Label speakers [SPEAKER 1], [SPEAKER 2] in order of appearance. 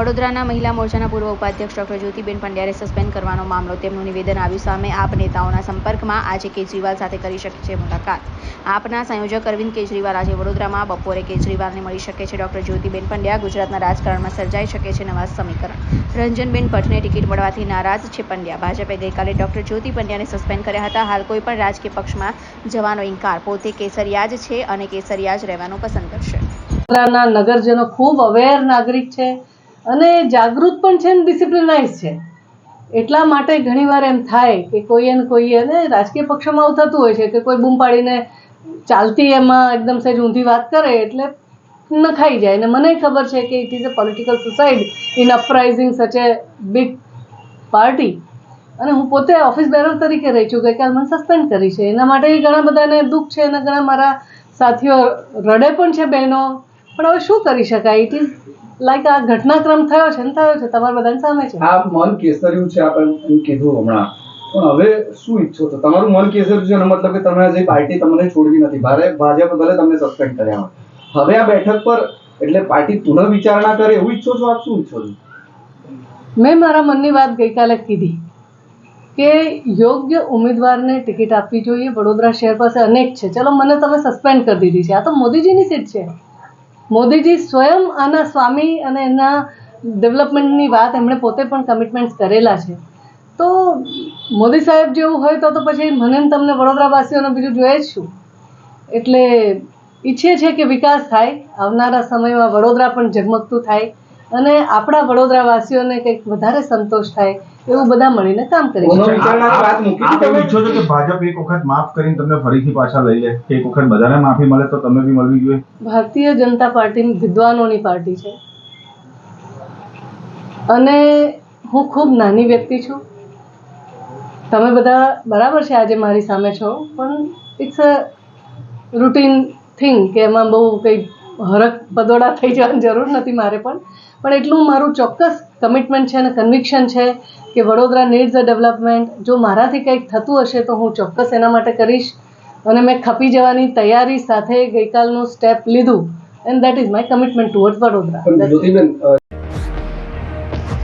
[SPEAKER 1] વડોદરાના મહિલા મોરચાના પૂર્વ ઉપાધ્યક્ષ ડોક્ટર જ્યોતિબેન પંડ્યાને સસ્પેન્ડ કરવાનો મામલો. તેમનું નિવેદન આવ્યું સામે આપ નેતાઓના સંપર્કમાં આજે કેજરીવાલ સાથે કરી શકે છે મુલાકાત. આપના સંયોજક અરવિંદ કેજરીવાલ આજે વડોદરામાં બપોરે કેજરીવાલને મળી શકે છે. ડોક્ટર જ્યોતિબેન પંડ્યા ગુજરાતના રાજકારણમાં સર્જાઈ શકે છે નવા સમીકરણ. રંજનબેન ભટ્ટને ટિકિટ મળવાથી નારાજ છે પંડ્યા. ભાજપે ગઈકાલે ડોક્ટર જ્યોતિ પંડ્યાને સસ્પેન્ડ કર્યા હતા. હાલ કોઈ પણ રાજકીય પક્ષમાં જવાનો ઇન્કાર. પોતે કેસરિયા જ છે અને કેસરિયા જ રહેવાનું પસંદ કરશે.
[SPEAKER 2] નગરજનો ખૂબ અવેર નાગરિક છે. અને જાગૃત પણ છે ને ડિસિપ્લિનાઇઝ છે. એટલા માટે ઘણીવાર એમ થાય કે કોઈએ ને કોઈએ ને રાજકીય પક્ષોમાં આવું થતું હોય છે કે કોઈ બૂમ પાડીને ચાલતી એમાં એકદમ સહેજ ઊંધી વાત કરે એટલે નખાઈ જાય. અને મને ખબર છે કે it is a political suicide in uprising such a big party અને હું પોતે ઓફિસ બેરર તરીકે રહી છું. ગઈકાલ મને સસ્પેન્ડ કરી છે. એના માટે ઘણા બધાને દુઃખ છે અને ઘણા મારા સાથીઓ રડે પણ છે બહેનો. પણ હવે શું કરી શકાય? ઇટ ઇઝ લાઈક આ ઘટનાક્રમ થયો છે ને થયો છે. તમારા બધાની સામે છે.
[SPEAKER 3] આ મન કેસર્યું છે આપણે કીધું હમણાં. પણ હવે શું ઈચ્છો? છો તમારું મન કેસર્યું છે મતલબ કે તમે જે પાર્ટી તમને છોડવી નથી. ભારે ભાજપ ભલે તમને સસ્પેન્ડ કર્યા હોય. હવે આ બેઠક પર એટલે પાર્ટી પુનઃ વિચારણા કરે એવું ઈચ્છો છો? આપ શું ઈચ્છો છો?
[SPEAKER 2] મેં મારા મનની વાત ગઈકાલે કીધી કે યોગ્ય ઉમેદવારને ટિકિટ આપવી જોઈએ. વડોદરા શહેર પાસે અનેક છે. ચલો મને તમે સસ્પેન્ડ કરી દીધી છે. આ તો મોદીજીની સીટ છે. મોદીજી સ્વયં આના સ્વામી અને એના ડેવલપમેન્ટની વાત એમણે પોતે પણ કમિટમેન્ટ્સ કરેલા છે. તો મોદી સાહેબ જેવું હોય તો તો પછી મને તમને વડોદરાવાસીઓને બીજું જોઈએ જ છું એટલે ઈચ્છીએ છીએ કે વિકાસ થાય. આવનારા સમયમાં વડોદરા પણ ઝગમગતું થાય. અને આપણા વડોદરાવાસીઓને કંઈક વધારે સંતોષ થાય એવું બધા મળીને કામ કરીશું
[SPEAKER 3] પુનઃ વિચારણાની વાત મૂકી
[SPEAKER 4] આપ એવું
[SPEAKER 3] તમે?
[SPEAKER 4] ઈચ્છો છો કે ભાજપ એક વખત માફ કરીને તમને ફરીથી પાછા લઈ લે. એક વખત બધાને માફી મળે તો તમને બી મળવી જોઈએ.
[SPEAKER 2] ભારતીય જનતા પાર્ટી વિદ્વાનોની પાર્ટી છે. અને હું ખૂબ નાની વ્યક્તિ છું. તમે બધા બરાબર છે આજે મારી સામે છો પણ ઇટ્સ અ રૂટીન થિંગ કે એમાં બહુ કંઈ હરક પદોડા થઈ જવાની જરૂર નથી મારે પણ. પણ એટલું મારું ચોક્કસ કમિટમેન્ટ છે અને કન્વિક્શન છે કે વડોદરા નીડ્સ અ ડેવલપમેન્ટ જો મારાથી કંઈક થતું હશે તો હું ચોક્કસ એના માટે કરીશ. અને મેં ખપી જવાની તૈયારી સાથે ગઈકાલનું સ્ટેપ લીધું. And that is my commitment toward Vadodara.